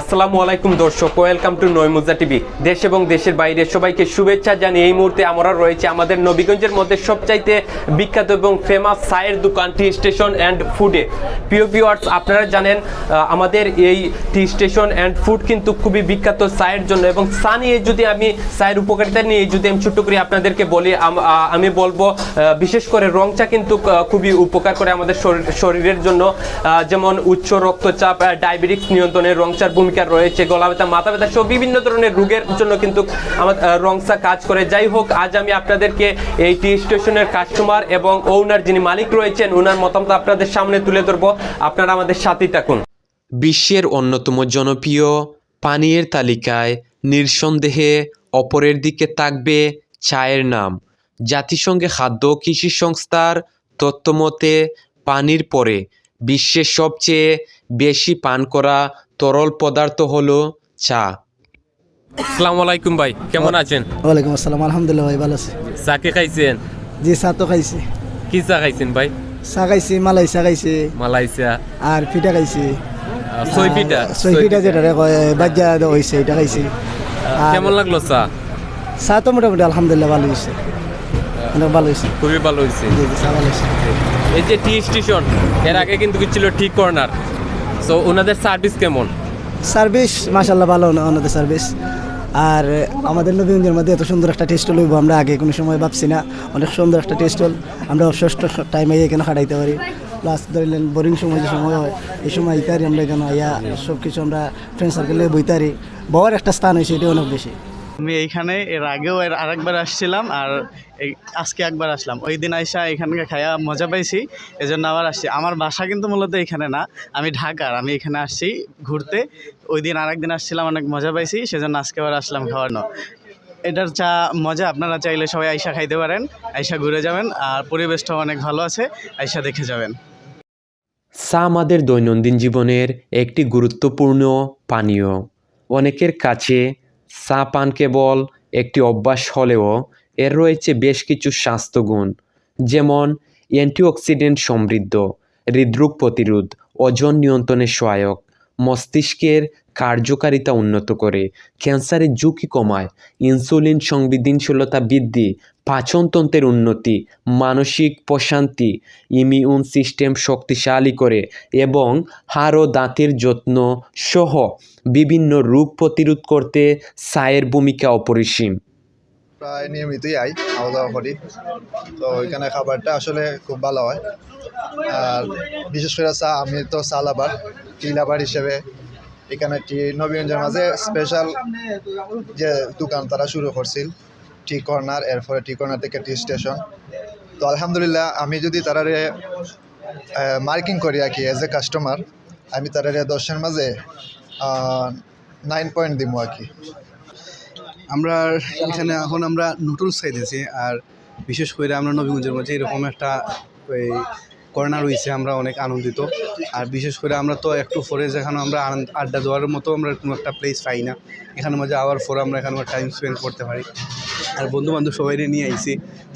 আসসালামু আলাইকুম দর্শক ওয়েলকাম টু নয়মুজা টিভি। দেশ এবং দেশের বাইরে সবাইকে শুভেচ্ছা জানিয়ে এই মুহূর্তে আমরা রয়েছে আমাদের নবীগঞ্জের মধ্যে সবচাইতে বিখ্যাত এবং ফেমাস চায়ের দোকান টি স্টেশন অ্যান্ড ফুডে। প্রিয় ভিউয়ার্স আপনারা জানেন আমাদের এই টি স্টেশন অ্যান্ড ফুড কিন্তু খুবই বিখ্যাত চায়ের জন্য এবং চা নিয়ে যদি আমি, চায়ের উপকারিতা নিয়ে যদি আমি ছোট্ট করে আপনাদেরকে বলি, আমি বলব বিশেষ করে রং চা কিন্তু খুবই উপকার করে আমাদের শরীর- শরীরের জন্য। যেমন উচ্চ রক্তচাপ ডায়াবেটিক্স নিয়ন্ত্রণে রং চার ভূমিকা রয়েছে গলা ব্যথা মাথা ব্যথা সহ বিভিন্ন ধরনের রোগের জন্য কিন্তু আমার আহ, রং কাজ করে। যাই হোক আজ আমি আপনাদেরকে এই টি স্টেশনের কাস্টমার এবং ওনার যিনি মালিক রয়েছেন ওনার মতামত আপনাদের সামনে তুলে ধরবো। আপনারা আমাদের সাথেই থাকুন। বিশ্বের অন্যতম জনপ্রিয় পানীয়ের তালিকায় নিঃসন্দেহে অপরের দিকে থাকবে চায়ের নাম। জাতিসংঘে খাদ্য কৃষি সংস্থার তথ্যমতে পানির পরে বিশ্বের সবচেয়ে বেশি পান করা তরল পদার্থ হলো চা। আসসালামু আলাইকুম ভাই কেমন আছেন? ওয়ালাইকুম আসসালাম আলহামদুলিল্লাহ ভাই ভালো আছি। চাকে খাইছেন? জি চা তো খাইছি। কি চা খাইছেন ভাই? চা খাইছি মালাই চা খাইছি। মালাইসা আর পিঠা খাইছি। সই পিঠা? সই পিঠা যেটা কয় বাজ্যা হয়েছে এটা খাইছি। কেমন লাগল চা? চা তো মোটামুটি আলহামদুলিল্লাহ ভালো হয়েছে অনেক ভালো হয়েছে। খুবই ভালো হয়েছে। এই যে টি স্টেশনের আগে কিন্তু ছিল কর্নার। সো ওনাদের সার্ভিস কেমন? সার্ভিস ভালো না ওনাদের সার্ভিস আর আমাদের নবীগঞ্জের মধ্যে এত সুন্দর একটা টেস্ট লইব আমরা আগে কোনো সময় ভাবছি না। অনেক সুন্দর একটা টেস্ট হল আমরা ষষ্ঠ টাইমে এখানে খাটাইতে পারি। প্লাস ধরলেন বোরিং সময় যে সময় হয় এই সময় আইতারি আমরা এখানে আইয়া সব কিছু আমরা ফ্রেন্ড সার্কেলে বইতারি বড় একটা স্থান হয়েছে এটা অনেক বেশি। আমি এইখানে, এর আগেও এর আরেকবার আসছিলাম আর এই আজকে একবার আসলাম। ওই দিন আইসা এখানকে খাইয়া মজা পাইছি, এজন্য আবার আসছি। আমার বাসা কিন্তু মূলত এখানে না, আমি ঢাকার, আমি এখানে আসছি ঘুরতে। ওই দিন আরেকদিন আসছিলাম, অনেক মজা পাইছি, সেজন্য আজকে আবার আসলাম খাওয়ানো এটার চা মজা, আপনারা চাইলে সবাই আইসা খাইতে পারেন, আইসা ঘুরে যাবেন আর পরিবেশটাও অনেক ভালো আছে, আইসা দেখে যাবেন। চা আমাদের দৈনন্দিন জীবনের একটি গুরুত্বপূর্ণ পানীয়। অনেকের কাছে চা পান কেবল একটি অভ্যাস হলেও এর রয়েছে বেশ কিছু স্বাস্থ্যগুণ, যেমন অ্যান্টিঅক্সিডেন্ট সমৃদ্ধ, হৃদরোগ প্রতিরোধ, ওজন নিয়ন্ত্রণে সহায়ক মস্তিষ্কের কার্যকারিতা উন্নত করে। ক্যান্সারের ঝুঁকি কমায়, ইনসুলিন সংবেদনশীলতা বৃদ্ধি, পাচনতন্ত্রের উন্নতি, মানসিক প্রশান্তি, ইমিউন সিস্টেম শক্তিশালী করে এবং হাড় ও দাঁতের যত্ন সহ বিভিন্ন রোগ প্রতিরোধ করতে সায়ের ভূমিকা অপরিসীম। প্রায় নিয়মিতই আই খাওয়া দাওয়া করি। তো ওইখানে খাবারটা আসলে খুব ভালো হয়। আর বিশেষ করে চা, আমি তো চা লাভার টি লাভার হিসেবে এখানে টি নবীগঞ্জের মাঝে স্পেশাল যে দোকান তারা শুরু করছিল, টি কর্নার, এরপরে টি কর্নার থেকে টি স্টেশন তো আলহামদুলিল্লাহ, আমি যদি তারারে মার্কিং করি আর কি এজ এ কাস্টমার আমি তারারে দশের মাঝে নাইন পয়েন্ট দিব আর কি। আমরা এখানে, এখন আমরা নুডলস খাইতেছি আর বিশেষ করে আমরা নবীগঞ্জের মধ্যে এরকম একটা, ওই কর্নার রয়েছে আমরা অনেক আনন্দিত। আর বিশেষ করে আমরা তো একটু পরে যেখানে আমরা আড্ডা দেওয়ার মতো আমরা কোনো একটা প্লেস পাই না। এখানে মাঝে আওয়ার পর আমরা এখানে টাইম স্পেন্ড করতে পারি। আর বন্ধু বান্ধব সবাই নিয়ে আইছি,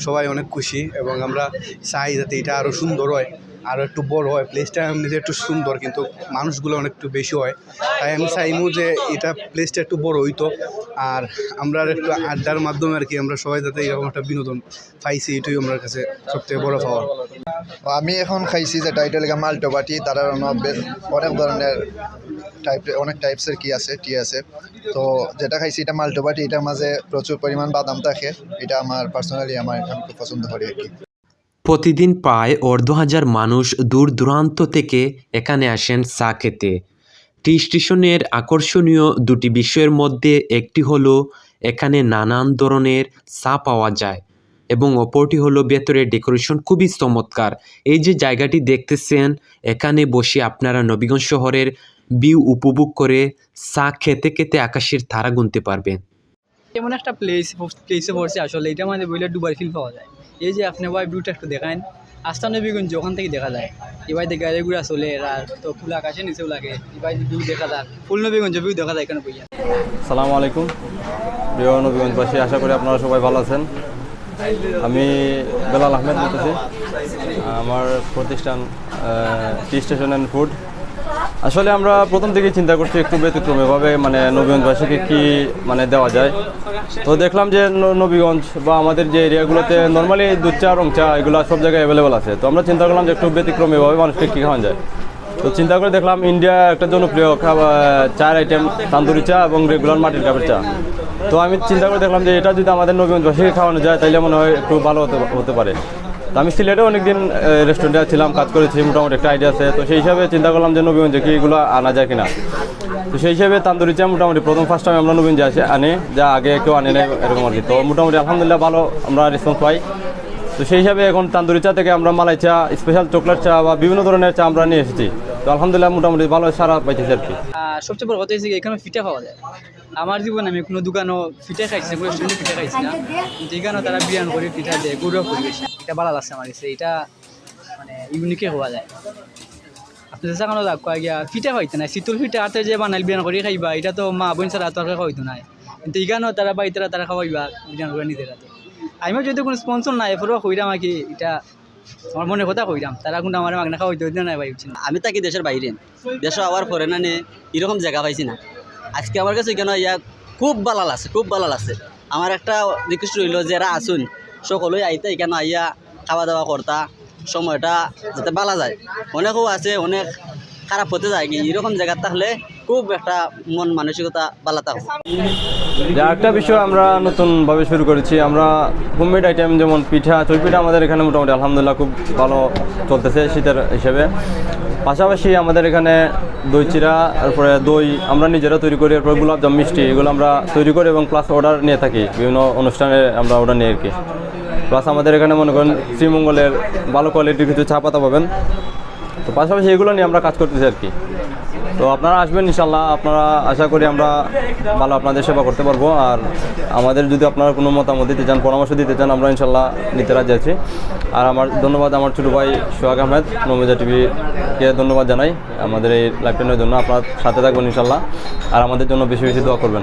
সবাই অনেক খুশি এবং আমরা চাই যাতে এটা আরও সুন্দর হয় আরও একটু বড় হয়। প্লেসটা এমনিতে একটু সুন্দর, কিন্তু মানুষগুলো অনেক একটু বেশি হয়। তাই আমি চাইমু যে এটা প্লেসটা একটু বড় হইতো। আর আমরা আর একটু আড্ডার মাধ্যমে আর কি আমরা সবাই যাতে এরকম একটা বিনোদন পাইছি, এটাই আমার কাছে সবথেকে বড় পাওয়া। আমি এখন খাইছি যেটা এটা লেগে মাল্টো বাটি, তারা অনেক ধরনের টাইপ অনেক টাইপসের কি আছে টি আছে। তো যেটা খাইছি এটা মাল্টো বাটি, এটার মাঝে প্রচুর পরিমাণ বাদাম থাকে, এটা আমার পার্সোনালি আমার, আমি খুব পছন্দ করি আর কি। প্রতিদিন প্রায় অর্ধ হাজার মানুষ দূর দূরান্ত থেকে এখানে আসেন চা খেতে। টি স্টেশনের আকর্ষণীয় দুটি বিষয়ের মধ্যে একটি হলো, এখানে নানান ধরনের চা পাওয়া যায়। এবং অপরটি হলো ভেতরে ডেকোরেশন খুবই চমৎকার। এই যে জায়গাটি দেখতেছেন এখানে বসে আপনারা নবীগঞ্জ শহরের ভিউ উপভোগ করে চা খেতে খেতে আকাশের তারা গুনতে পারবেন। এমন একটা প্লেস প্লেসে পড়ছে আসলে এটা মানে বইলে ডুবার ফিল পাওয়া যায়। এই যে আপনি ভাই ভিউটা একটু দেখান আস্থা নবীগঞ্জ ওখান থেকে দেখা যায়। এবার দিয়ে গাড়ি ঘুরা চলে এরা তো ফুল আকাশে নিচেও লাগে। এবার ভিউ দেখা যায় ফুল নবীগঞ্জ ভিউ দেখা যায় এখানে বইয়া। সালামু আলাইকুম। প্রিয় নবীগঞ্জবাসী আশা করি আপনারা সবাই ভালো আছেন। আমি বেলাল আহমেদ বলতেছি। আমার প্রতিষ্ঠান টি স্টেশন অ্যান্ড ফুড। আসলে আমরা প্রথম থেকেই চিন্তা করছি একটু ব্যতিক্রমীভাবে মানে নবীগঞ্জবাসীকে কি মানে দেওয়া যায়। তো দেখলাম যে নবীগঞ্জ বা আমাদের যে এরিয়াগুলোতে নর্মালি দুধ চা, রং চা এগুলো সব জায়গায় অ্যাভেলেবল আছে। তো আমরা চিন্তা করলাম যে একটু ব্যতিক্রমীভাবে মানুষকে কী খাওয়ানো যায়। তো চিন্তা করে দেখলাম ইন্ডিয়া একটা জনপ্রিয় চার আইটেম তান্দুরি চা এবং রেগুলার মাটির কাপের চা। তো আমি চিন্তা করে দেখলাম যে এটা যদি আমাদের নবীগঞ্জবাসীকে খাওয়ানো যায় তাহলে মনে হয় একটু ভালো হতে হতে পারে। তো আমি সিলেটে অনেকদিন রেস্টুরেন্টে ছিলাম, কাজ করেছি, মোটামুটি একটা আইডিয়া আছে। তো সেই হিসাবে চিন্তা করলাম যে নবীগঞ্জে কি এগুলো আনা যায় কিনা। তো সেই হিসাবে তান্দুরি চা মোটামুটি প্রথম ফার্স্ট টাইম আমরা নবীগঞ্জে আসে, আনি, যা আগে কেউ আনে নাই এরকম আর কি। তো মোটামুটি আলহামদুলিল্লাহ ভালো আমরা রেসপন্স পাই। তো সেই হিসাবে এখন তান্দুরি চা থেকে আমরা মালাই চা স্পেশাল চকলেট চা বা বিভিন্ন ধরনের চা আমরা নিয়ে এসেছি। তো আলহামদুলিল্লাহ মোটামুটি ভালো সারা পাইতেছি আর কি। সবচেয়ে বড় কথা হচ্ছে এখানে ফিটা পাওয়া যায়। আমার জীবনে আমি কোনো দোকানও ফিটা খাইছি না, কোনো রেস্টুরেন্টে ফিটা খাইছি না। কিন্তু এখানেও তারা বিরিয়ানি করে, পিঠা দেয় গরুয়া পরিবেশ এটা ভালো লাগছে আমার কাছে, এটা মানে ইউনিকে হওয়া যায়। আপনি চাকানো লাগ কয় গিয়া ফিটা হইতে না শীতল ফিটা হাতে যে বানাইল বিরিয়ানি করে খাইবা, এটা তো মা বোন ছাড়া তরকারি হইতো না কিন্তু এখানেও তারা বাড়িতে তারা খাওয়াইবা, বিরিয়ানি করে নিজেরা তো। আমিও যদি কোনো স্পন্সর নাই, এরপরেও কইরাম আর কি এটা আমার মনে কথা কইরাম তারা কিন্তু আমার মাগনা খাওয়াইতে হইতো না ভাই আমি থাকি দেশের বাইরে, দেশে আবার পরে না নিয়ে এরকম জায়গা পাইছি না। আজকে আমার কাছে কেন ইয়া, খুব বালাল আছে, খুব বালাল আছে। আমার একটা রিকোয়েস্ট রইল যে, এরা আসুন, সকলেই আইতে, কেন আইয়া খাওয়া দাওয়া করতা, সময়টা যাতে বালা যায়। অনেকও আছে, অনেক খারাপ হতে যায় এরকম জায়গা থাকলে খুব একটা মন মানসিকতা ভালো থাকবে যে একটা বিষয় আমরা নতুনভাবে শুরু করেছি, আমরা হোমমেড আইটেম যেমন পিঠা চই পিঠা আমাদের এখানে মোটামুটি আলহামদুলিল্লাহ খুব ভালো চলতেছে শীতের হিসেবে। পাশাপাশি আমাদের এখানে দই চিরা, তারপরে দই আমরা নিজেরা তৈরি করি এরপর গোলাপজাম, মিষ্টি, এগুলো আমরা তৈরি করি এবং প্লাস অর্ডার নিয়ে থাকি, বিভিন্ন অনুষ্ঠানে আমরা অর্ডার নিয়ে আর কি। প্লাস আমাদের এখানে মনে করেন শ্রীমঙ্গলের ভালো কোয়ালিটির কিছু চা পাতা পাবেন। তো পাশাপাশি এগুলো নিয়ে আমরা কাজ করতেছি আর কি। তো আপনারা আসবেন ইনশাল্লাহ আপনারা আশা করি আমরা ভালো আপনাদের সেবা করতে পারব। আর আমাদের যদি আপনারা কোনো মতামত দিতে চান, পরামর্শ দিতে চান, আমরা ইনশাল্লাহ নিতে রাজি আছি। আর আমার ধন্যবাদ আমার ছোটো ভাই সোহাগ আহমেদ নমিজা টিভিকে ধন্যবাদ জানাই আমাদের এই লাইফটাইনের জন্য। আপনার সাথে থাকবেন ইনশাল্লাহ আর আমাদের জন্য বেশি বেশি দোয়া করবেন।